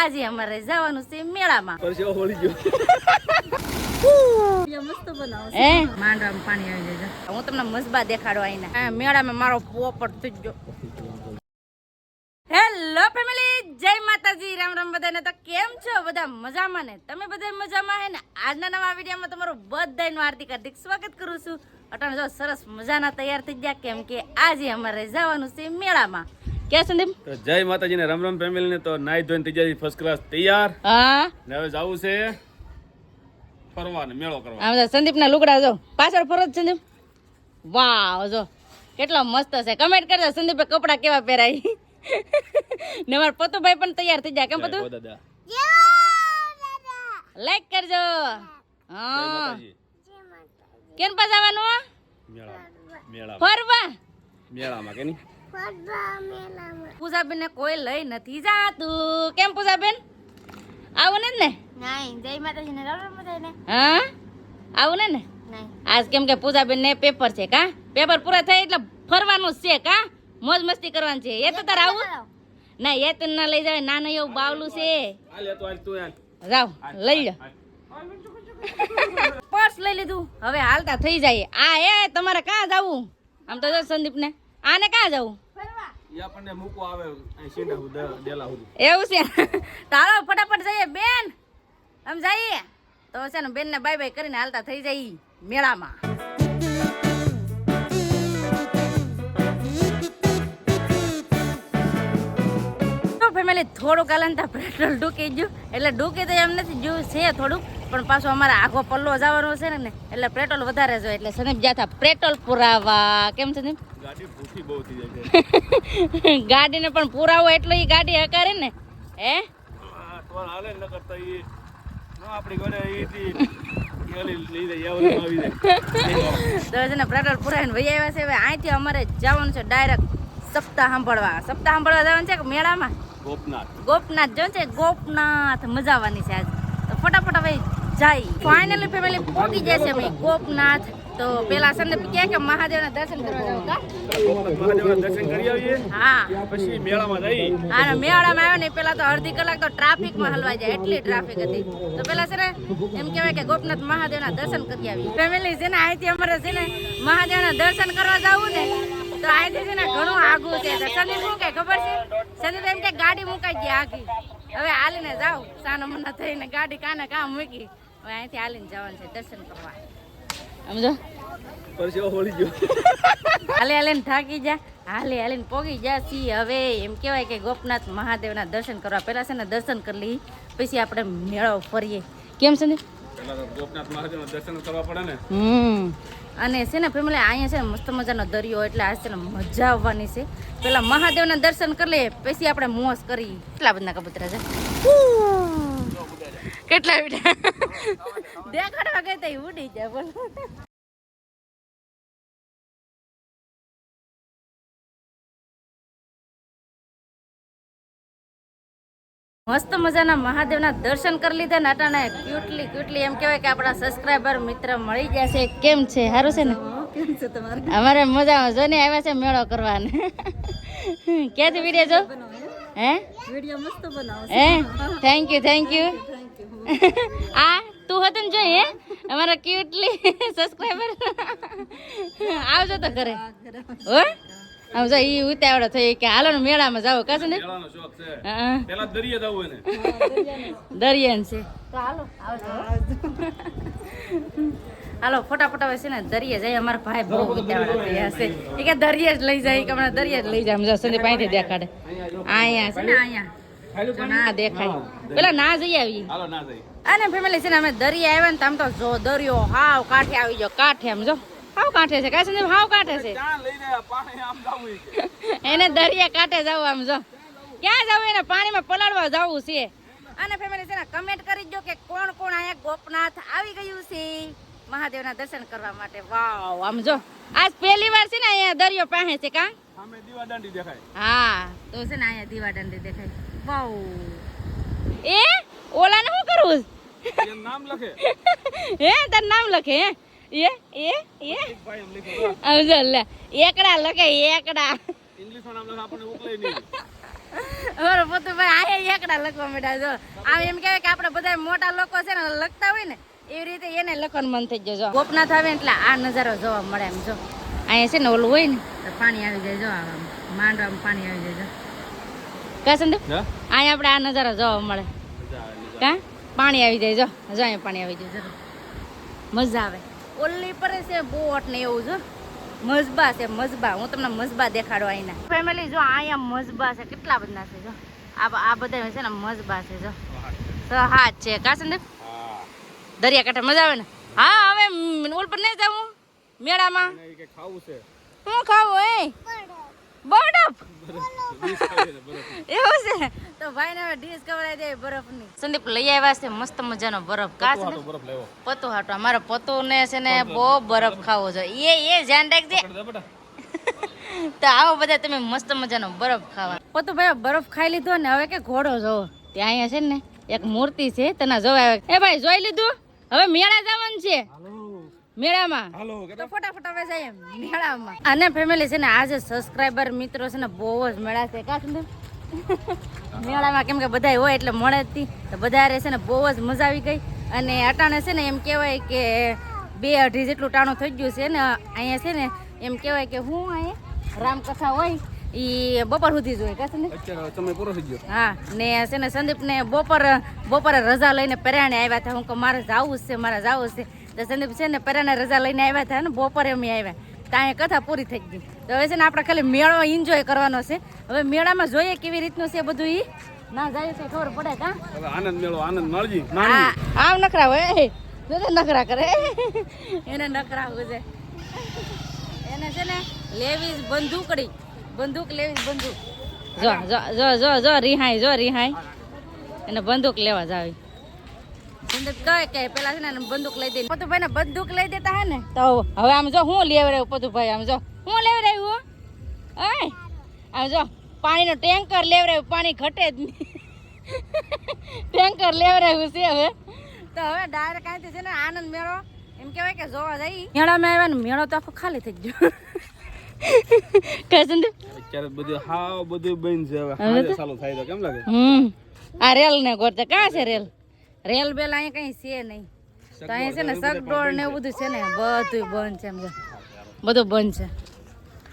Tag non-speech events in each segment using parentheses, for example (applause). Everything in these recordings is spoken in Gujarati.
આજે અમારે જવાનું છે મેળામાં. પરસેવો વળી ગયો. માંડવામાં પાણી આવી જાય હું તમને મસબા દેખાડો આઈને મેળામાં મારો પોપટ થઈ ગયો. હેલો ફેમિલી જય માતાજી. રામ રામ બધાને. તો કેમ છો? બધા મજામાં ને? તમે બધા મજામાં હે ને? આજના નવા વિડીયોમાં તમારું બધાનું હાર્દિક હાર્દિક સ્વાગત કરું છું. અટાણ જો સરસ મજાના તૈયાર થઈ ગયા કેમ કે આજે અમારે જવાનું છે મેળામાં. ક્યાં સંદીપ? તો જય માતાજીને રામ રામ ફેમિલીને તો નાઈ ધોઈને થઈ ફર્સ્ટ ક્લાસ તૈયાર. હા. ને હવે જવું છે ફરવાને મેળો કરવા. આમ સંદીપ સંદીપના લુગડા જો પાછળ ફરો સંદીપ. વાવ જો કેટલો મસ્ત છે. કમેન્ટ કરજો સંદીપે કપડા કેવા પહેરાય. ને મારા પતુભાઈ પણ તૈયાર થઈ જાય કેમ પતુ? જય હો દાદા. લાઈક કરજો. હા. કેમ પાસ આવવાનું મેળા મેળા ફરવા? મેળામાં કે નહીં? પૂજાબેન ને કોઈ લઈ નથી જાતું. કેમ પૂજાબેન? આવું ને? ને જય માતાજી ને રામ હા? આવું ને? ને આજ કેમ કે પૂજાબેન ને પેપર છે કા? પેપર પૂરા થાય એટલે ફરવાનું જ છે કા? મોજ મસ્તી કરવાની છે. એ તો તારે આવું? ના એ તો ના લઈ જાય. નાનું એવું બાવલું છે. જાવ લઈ લો પર્સ લઈ લીધું. હવે હાલતા થઈ જાય. આ એ તમારે ક્યાં જવું? આમ તો જો સંદીપ ને આને ક્યાં જવું? એવું છે? ફટાફટ જઈએ, બેન. આમ તો છે ને બેનને બાય બાય કરીને હાલતા થઈ જાય મેળામાં. ફેમિલી થોડુંક હાલનતા પેટ્રોલ ડૂકી ગયું. એટલે ડૂકી તો એમ નથી, જોયું છે થોડુંક. પણ પાછો અમારે આખો પલ્લો જવાનો છે ને એટલે પેટ્રોલ વધારે જોઈએ. એટલે સનીપ જાતા પેટ્રોલ પુરાવા. કેમ છે (laughs) ગાડીને પણ પુરાવો એટલો એ ગાડી હકારે ને હે? (laughs) પેટ્રોલ પુરાવીને આવ્યા છે હવે અહીંથી અમારે જવાનું છે ડાયરેક્ટ સપ્તાહ સાંભળવા. સપ્તાહ સાંભળવા જવાનું છે કે મેળામાં? ગોપનાથ. ગોપનાથ જો છે? ગોપનાથ મજા આવવાની છે આજે. તો ફટાફટ હવે જાય. ફાઇનલી ફેમિલી પહોંચી જશે અમે ગોપનાથ તો પેલા સંદીપ કહે કે મહાદેવના દર્શન કરવા જાવ કા? મહાદેવના દર્શન કરી આવીએ હા. પછી મેળામાં જઈ હા, મેળામાં આવ્યો ને પેલા તો અડધી કલાક તો ટ્રાફિકમાં હલવાઈ જાય. એટલી ટ્રાફિક હતી. તો પેલા ને એમ કહેવાય કે ગોપનાથ મહાદેવના દર્શન કરી આવી. ફેમિલી છે ને અહીંથી અમારે છે ને મહાદેવના દર્શન કરવા જવું ને, તો અહીંથી છે ને ઘણું આઘું છે. સંદીપ શું કે ખબર છે? સંદીપ એમ કે ગાડી મુકાઈ ગઈ આખી હવે હાલીને જાવ સાનો મના થઈને ગાડી કાને કામ મૂકી. હવે અહીંથી હાલીને જવાનું છે દર્શન કરવા. સમજો પરસેવો વળી ગયો. હાલે થાકી જા. હાલે હાલીને પોગી જા સી હવે એમ કહેવાય કે ગોપનાથ મહાદેવના દર્શન કરવા. પહેલા છે ને દર્શન કરી લઈ પછી આપણે મેળો ફરીએ. કેમ છે ને? ગોપનાથ મહાદેવના દર્શન કરવા પડે ને. હમ. અને છે ને ફેમિલી અહીંયા છે ને મસ્ત મજાનો દરિયો એટલે આ છે ને મજા આવવાની છે. પેલા મહાદેવના દર્શન કરી લઈએ પછી આપણે મોસ કરી કેટલા બધા કબૂતરા છે. કેટલા દેખાડવા ગઈ ઉડી જાય બોલ. મસ્ત મજાના મહાદેવના દર્શન કરી લીધા. ને અટાણે ક્યુટલી ક્યુટલી એમ કહેવાય કે આપણા સબસ્ક્રાઈબર મિત્ર મળી જશે કેમ છે? સારું છે ને? અમારે મજામાં. જોઈને આવ્યા છે મેળો કરવાને. ક્યાંથી વીડિયો જો હે? વીડિયો મસ્ત બનાવો. હે? થેન્ક યુ થેન્ક યુ આ તું હતું ને જોઈ હે અમારા ક્યુટલી સબસ્ક્રાઈબર આવજો તો ઘરે. હો? આમ જો ઈ ઉતાવળો થઈ કે હાલો ને મેળામાં જાવ કાશે ને? મેળાનો શોખ છે. હા પેલા દરિયા જાવ એને દરિયાન છે. તો હાલો આવજો. હાલો ફટાફટ હવે છે ને દરિયે જાય. અમારા ભાઈ બહુ ઉતાવળા થયા છે. એ કે દરિયે જ લઈ જાય કે હમણાં દરિયે જ લઈ જાય. સમજો સંદીપ અહીંથી દેખાડે. અહીંયા છે ને અહીંયા. ના દેખાય. પેલા ના જઈ આવી. હાલો ના જઈ. અને ફેમિલી છે ને અમે દરિયા આવ્યા ને તો આમ તો જો દરિયો હાવ કાંઠે આવી ગયો કાંઠે આમ જો. હાવ કાંઠે છે કાંઈ સંદીપ હાવ કાંઠે છે. ક્યાં લઈ જાય પાણી આમ (laughs) એને દરિયા કાંઠે જવું આમ જો. ક્યાં જવું એને? પાણીમાં પલાળવા જવું છે. અને ફેમિલી છે ને કમેન્ટ કરી દો કે કોણ કોણ અહીંયા ગોપનાથ આવી ગયું છે. મહાદેવના દર્શન કરવા માટે. વાવ આમ જો. આજ પહેલી વાર છે ને અહીંયા દરિયો પાસે છે કા? સામે દેખાય. હા તો છે ને અહીંયા દીવા દંડી દેખાય. વાવ. એ? ઓલાને શું કરવું નામ લખે. (laughs) હે તાર નામ લખે હે? એ એ એ? ભાઈ લે. એકડા લખે એકડા. ઇંગ્લિશમાં નામ લખે આપણને ઉકલે નહીં. અમારો પોતુભાઈ આ એકડા લખવા માંડ્યા જો આમ એમ કહેવાય કે આપણે બધા મોટા લોકો છે ને લખતા હોય ને એવી રીતે એને લખવાનું મન થઈ જજો જો. ગોપનાથ આવે ને એટલે આ નજારો જોવા મળે એમ જો. અહીંયા છે ને ઓલું હોય ને તો પાણી આવી જાય જો આમ માંડવામાં પાણી આવી જાય જો. કા સંદીપ હા? અહીંયા આપણે આ નજારો જોવા મળે. કા? પાણી આવી જાય જો. જો અહીંયા પાણી આવી જાય જો મજા આવે. ઓલી પર છે બોટ ને એવું જો. મજબા છે મજબા. હું તમને મજબા દેખાડો અહીંના ફેમિલી જો અહીંયા મજબા છે. કેટલા બધા છે જો. આ આ બધા છે ને મજબા છે જો. તો હા છે. કા સંદીપ? દરિયાકાંઠે દરિયા કાંઠે મજા આવે ને? હા હવે ઓલ પર નહીં જાવું મેળામાં. હું કે ખાવું છે. શું ખાવું એ? બરફ! એવું છે? તો ભાઈ ને ડીશ ખવડાવી દે બરફની. સંદીપ લઈ આવ્યા છે મસ્ત મજાનો બરફ. કા તો સંદીપ? બરફ લેવો પતુ હાટો અમારા પતો ને છે ને બહુ બરફ ખાવો છે. એ એ ધ્યાન રાખજે. તો આવો બધા તમે મસ્ત મજાનો બરફ ખાવા. પતુ ભાઈ બરફ ખાઈ લીધો ને હવે કે ઘોડો જોવો. ત્યાં અહીંયા છે ને એક મૂર્તિ છે તને જોવા આવે એ ભાઈ જોઈ લીધું? હવે મેળા જવાનું છે. હાલો. મેળામાં? તો ફટાફટ હવે જઈએ મેળામાં. અને ફેમિલી છે ને આજે સબસ્ક્રાઈબર મિત્રો છે ને બહુ જ મેળા છે. કા સંદીપ મેળામાં કેમ કે બધા હોય એટલે મળે જ તો. બધા છે ને બહુ જ મજા આવી ગઈ. અને અટાણે છે ને એમ કહેવાય કે બે અઢી જેટલું ટાણું થઈ ગયું છે ને અહીંયા છે ને એમ કહેવાય કે હું અહીંયા રામકથા હોય એ બપોર સુધી જ હોય. કા સંદીપ પૂરો થઈ ગયો. હા ને છે ને સંદીપને બપોર બપોરે રજા લઈને પરાણે આવ્યા હતા. હું કે મારે જાવું છે મારે જાવું છે. તો સંદીપ છે ને પરાણે રજા લઈને આવ્યા હતા ને બપોરે અમે આવ્યા. ત્યાં કથા પૂરી થઈ ગઈ. તો હવે છે ને આપણે ખાલી મેળો એન્જોય કરવાનો છે. હવે મેળામાં જોઈએ કેવી રીતનું છે બધું ઈ. ના જાય છે ખબર પડે કા? આનંદ મેળો આનંદ મળજી હા આમ નખરા હોય એ જો તો નખરા કરે. એને નખરા છે. એને છે ને લેવીસ બંદૂકડી. બંદૂક લેવીસ બંદૂક. જો જો જો જો જો રિહાઈ જો રિહાઈ. એને બંદૂક લેવા જાવી. સંદીપ કહે કે પેલા છે ને બંદૂક લઈ દે. પતુભાઈ ને બંદૂક લઈ દેતા હે ને? તો હવે આમ જો હું લેવા રહ્યું પતુભાઈ આમ જો. હું લેવા રહ્યું ઓય. આમ જો પાણીનો ટેન્કર લેવડાયું પાણી ઘટે જ નહીં. ટેન્કર લેવડાવ્યું છે હવે. તો હવે ડાયરેક્ટ અહીંથી છે ને આનંદ મેળો. એમ કહેવાય કે જોવા જઈ મેળામાં આવ્યા ને મેળો તો આખો ખાલી થઈ ગયો. કઈ સંદીપ અત્યારે બધું હાવ બધું બંધ છે હવે. હવે ચાલુ થાય તો કેમ લાગે? હમ. આ રેલ ને ગોરતે ક્યાં છે રેલ? રેલ બેલ અહીંયા કઈ છે નહીં. તો અહીંયા છે ને સગડોળ ને એવું બધું છે ને બધું બંધ છે એમ બધું બંધ છે.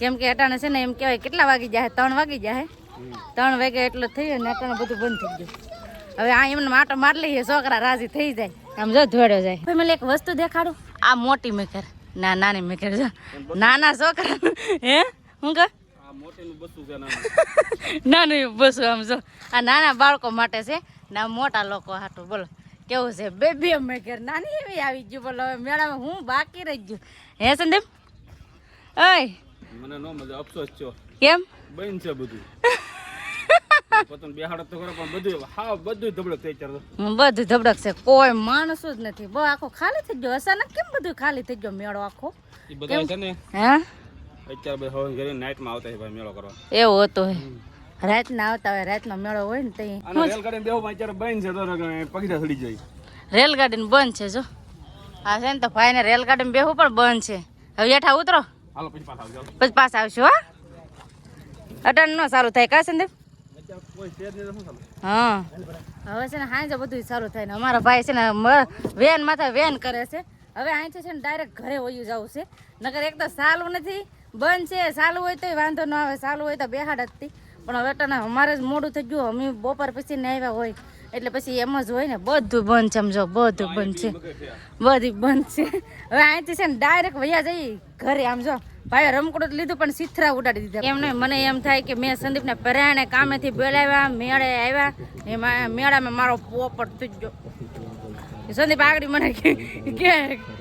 કેમ કે અટાણે છે ને એમ કહેવાય કેટલા વાગી જાય? ત્રણ વાગી જાય. ત્રણ વાગે એટલું થઈ ને અટાણે બધું બંધ થઈ ગયું. હવે આ એમને માટો માર લઈએ છોકરા રાજી થઈ જાય. આમ જો ધોડ્યો જાય. ફેમિલી એક વસ્તુ દેખાડું. આ મોટી મેકર ના નાની મેકર જો. નાના છોકરા. હે? હું કહે? નાનું. (laughs) બસ આમ જો. આ નાના બાળકો માટે છે. ના મોટા લોકો હાટું બોલો. કેવું છે? બે બે મેકર નાની એવી આવી ગયું બોલો. હવે મેળામાં હું બાકી રહી ગયું. હે સંદીપ? ઓય. મને નો મજા અફસોસ છો કેમ? બંધ છે બધું. (laughs) પતંગ બેહાડો તો ખરો પણ બધું હા બધું ધબડક થઈ ચાર બધું ધબડક છે. કોઈ માણસો જ નથી. બહુ આખો ખાલી થઈ ગયો. અચાનક કેમ બધું ખાલી થઈ ગયો મેળો આખો? એ બધા છે ને હે? અત્યારે બધા હવન કરીને નાઇટમાં આવતા છે ભાઈ મેળો કરવા. એવું હતું રાતના આવતા હોય રાતનો મેળો હોય ને તઈ. અને રેલગાડી બેહું અત્યારે બંધ છે તો પગીરા ચડી જાય. રેલગાડી બંધ છે જો. હા છે ને તો ભાઈને રેલગાડી બેહું પણ બંધ છે. હવે હેઠા ઉતરો. હાલો પછી પાછા આવજો. પછી પાછા આવશું હા. અટન નો સારું થાય કા સંદીપ ચાલે હા. હવે છે ને હાંજે બધું સારું થાય ને અમારા ભાઈ છે ને વેન માથે વેન કરે છે. હવે અહીંથી છે ને ડાયરેક્ટ ઘરે વયું જવું છે. નગર એક તો સાલું નથી બંધ છે સાલું હોય તોય વાંધો ન આવે સાલું હોય તો બેહાડ જ પણ હવે ને, અમારે જ મોડું થઈ ગયું, અમે બપોર પછી ને આવ્યા હોય, એટલે પછી એમ જ હોય ને, બધું બંધ છે સમજો બધું બંધ છે, બધી બંધ છે. હવે અહીંથી છે ને ડાયરેક્ટ વૈયા જઈ ઘરે આમ જો ભાઈ રમકડું લીધું પણ સિથરા ઉડાડી દીધા. નહીં મને એમ થાય કે મેં સંદીપને પરાણે કામેથી બોલાવ્યા, મેળે આવ્યા એમાં મેળામાં મારો પોપટ થઈ ગયો. સંદીપ આગળ મને કે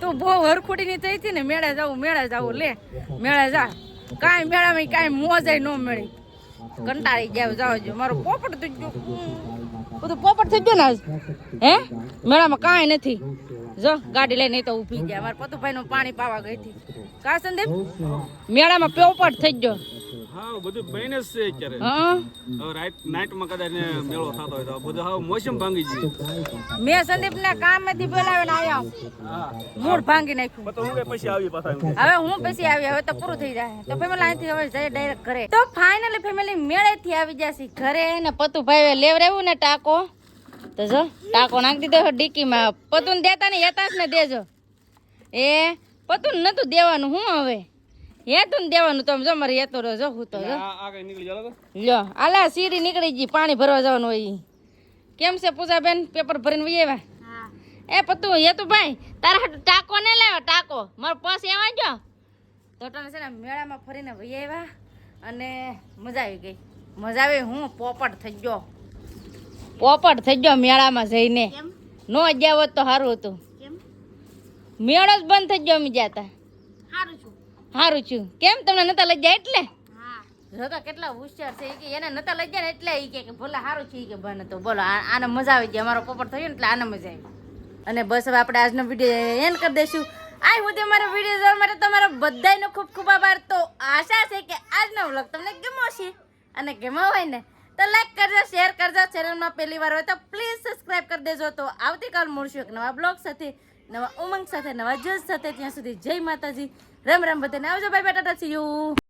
તું બહુ હરખુડીની થઈ હતી ને, મેળે જાવું મેળે જાવું લે, મેળે જા. કાંઈ મેળામાં કાંઈ મોજાય ન મળી. કંટાળી જાવ જાવ મારો પોપટ થઈ ગયો. બધું પોપટ થઈ ગયો ને હે? મેળામાં કાંઈ નથી. જો ગાડી લઈને તો ઊભી ગયા. મારા પતુભાઈ નું પાણી પાવા ગઈ હતી. કા સંદીપ? મેળામાં પોપટ થઈ ગયો. હા બધું બહેને છે અત્યારે. હા? હવે રાત નાઇટમાં કદાચ મેળો થતો હોય તો બધું હાવ મોસમ ભાંગી ગયું. મેં સંદીપ ને કામમાંથી બોલાવીને આવ્યા મૂળ ભાંગી નાખ્યું. તો હું પછી આવી પાછા હવે હું પછી આવી હવે તો પૂરું થઈ જાય. તો ફેમિલી અહીંથી હવે જઈએ ડાયરેક્ટ ઘરે. તો ફાઇનલી ફેમિલી મેળેથી આવી જશે ઘરે ને પતુ ભાઈ લેવરાવ્યું ને ટાકો. તો જો ટાકો નાખી દીધો ડીકી માં પતુ દેતા ને યતાસ ને દેજો. એ પતુન નતું દેવાનું હું હવે? હેતું ને દેવાનું તમે જો મારે હેતો રહ્યો જો હું તો જો. લ્યો આલા સીડી નીકળી ગઈ પાણી ભરવા જવાનું હોય કેમ છે પૂજાબેન? પેપર ભરીને વહી આવ્યા? એ પતું હેતું ભાઈ તારા હાટુ ટાકો ને લાવ્યા? ટાકો. મારો પસ એવા ગયો. તો તને છે ને મેળામાં ફરીને વહી આવ્યા અને મજા આવી ગઈ. મજા આવી હું પોપટ થઈ ગયો. પોપટ થઈ ગયો મેળામાં જઈને. નો ગયા હોત તો સારું હતું. મેળો જ બંધ થઈ ગયો અમે જ્યાં તા. સારું છું. સારું છું. કેમ તમને નતા લઈ ગયા એટલે? જોતા કેટલા હોશિયાર છે. કે એને નતા લઈ ને એટલે એ કે ભલે સારું છે. કે બને તો બોલો આને મજા આવી ગઈ. અમારો પોપટ થયો ને એટલે આને મજા આવી અને બસ હવે આપણે આજનો વીડિયો એન્ડ કરી દઈશું. આ સુધી મારો વીડિયો જોવા માટે તમારો બધાયનો ખૂબ ખૂબ આભાર. તો આશા છે કે આજનો વ્લોગ તમને ગમો છે અને ગમો હોય ને, તો લાઈક કરજો શેર કરજો. ચેનલમાં પહેલી વાર હોય તો પ્લીઝ સબસ્ક્રાઈબ કરી દેજો. તો આવતીકાલ મળશું એક નવા બ્લોગ સાથે, નવા ઉમંગ સાથે, નવા જોશ સાથે. ત્યાં સુધી જય માતાજી. રામ રામ બધાને આવજો bye bye tata see you.